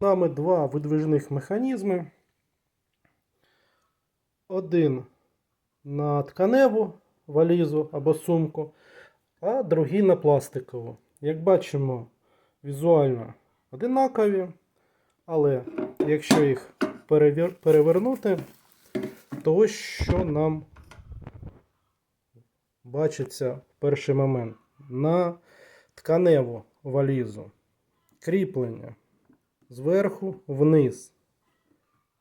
нами два видвижних механізми. Один на тканеву валізу або сумку, а другий на пластикову. Як бачимо, візуально одинакові, але якщо їх перевернути, то ось що нам бачиться в перший момент. На тканеву валізу кріплення зверху вниз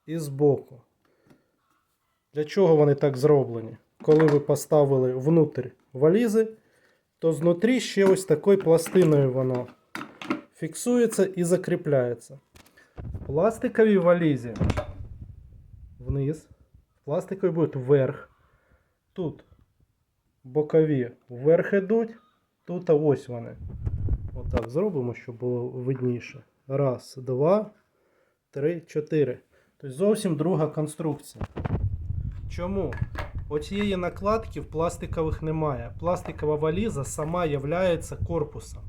і збоку. Для чого вони так зроблені? Коли ви поставили внутрь валізи, то знутрі ще ось такою пластиною воно фіксується і закріпляється. В пластиковій валізі вниз, пластикові будуть вверх. Тут бокові вверх ідуть, тут ось вони. Отак зробимо, щоб було видніше. Раз, два, три, чотири. Тобто зовсім друга конструкція. Чому? Оцієї накладки в пластикових немає. Пластикова валіза сама є корпусом.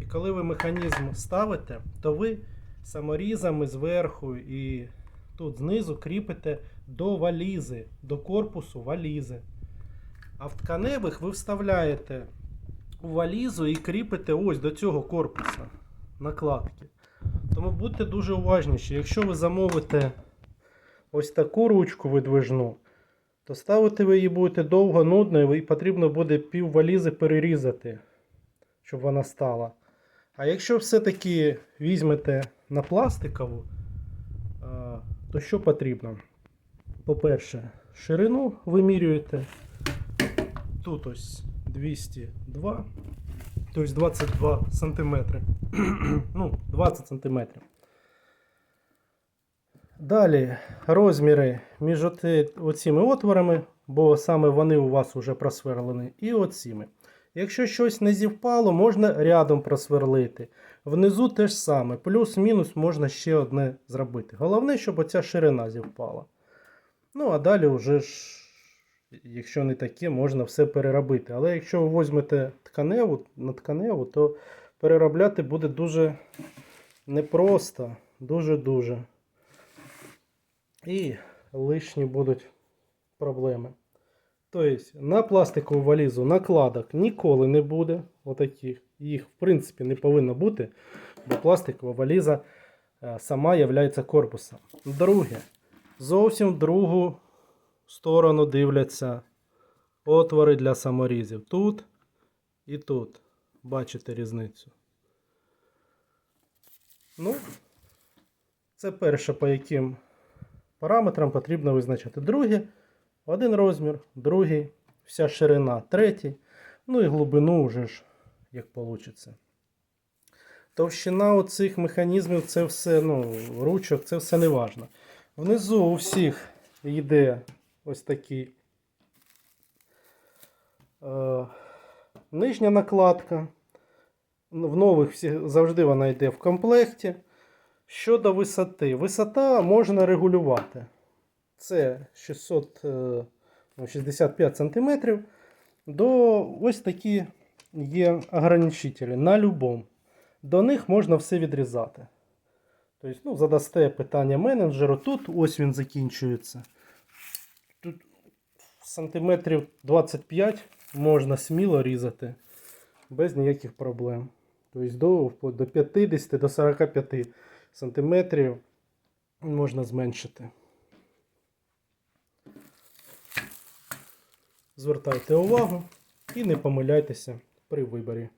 І коли ви механізм ставите, то ви саморізами зверху і тут знизу кріпите до валізи, до корпусу валізи. А в тканевих ви вставляєте у валізу і кріпите ось до цього корпуса накладки. Тому будьте дуже уважніші. Якщо ви замовите ось таку ручку видвижну, то ставити ви її будете довго, нудно, і потрібно буде пів валізи перерізати, щоб вона стала. А якщо все-таки візьмете на пластикову, то що потрібно? По-перше, ширину вимірюєте. Тут ось 202, тобто 22 сантиметри. ну, 20 сантиметрів. Далі розміри між оціми отворами, бо саме вони у вас вже просверлені, і оціми. Якщо щось не зівпало, можна рядом просверлити. Внизу те ж саме. Плюс-мінус можна ще одне зробити. Головне, щоб оця ширина зівпала. Ну, а далі вже ж, якщо не таке, можна все переробити. Але якщо ви візьмете тканеву на тканеву, то переробляти буде дуже непросто. Дуже-дуже. І лишні будуть проблеми. Тобто на пластикову валізу накладок ніколи не буде. Отаких. Їх, в принципі, не повинно бути, бо пластикова валіза е, сама є корпусом. Друге, зовсім в другу сторону дивляться отвори для саморізів. Тут і тут. Бачите різницю. Ну, це перше, по яким параметрам потрібно визначати. Друге, один розмір, другий, вся ширина, третій. Ну і глибину вже ж, як вийде. Товщина оцих механізмів, це все, ну, ручок, це все не важно. Внизу у всіх йде ось такий е, нижня накладка. В нових завжди вона йде в комплекті. Щодо висоти. Висота можна регулювати. Це 665 см. До ось такі є ограничителі на любому. До них можна все відрізати. Тобто, ну, задасте питання менеджеру. Тут ось він закінчується. Тут сантиметрів 25 можна сміло різати без ніяких проблем. Тобто до, вплоть до 50 до 45 сантиметрів можна зменшити. Звертайте увагу і не помиляйтеся при виборі.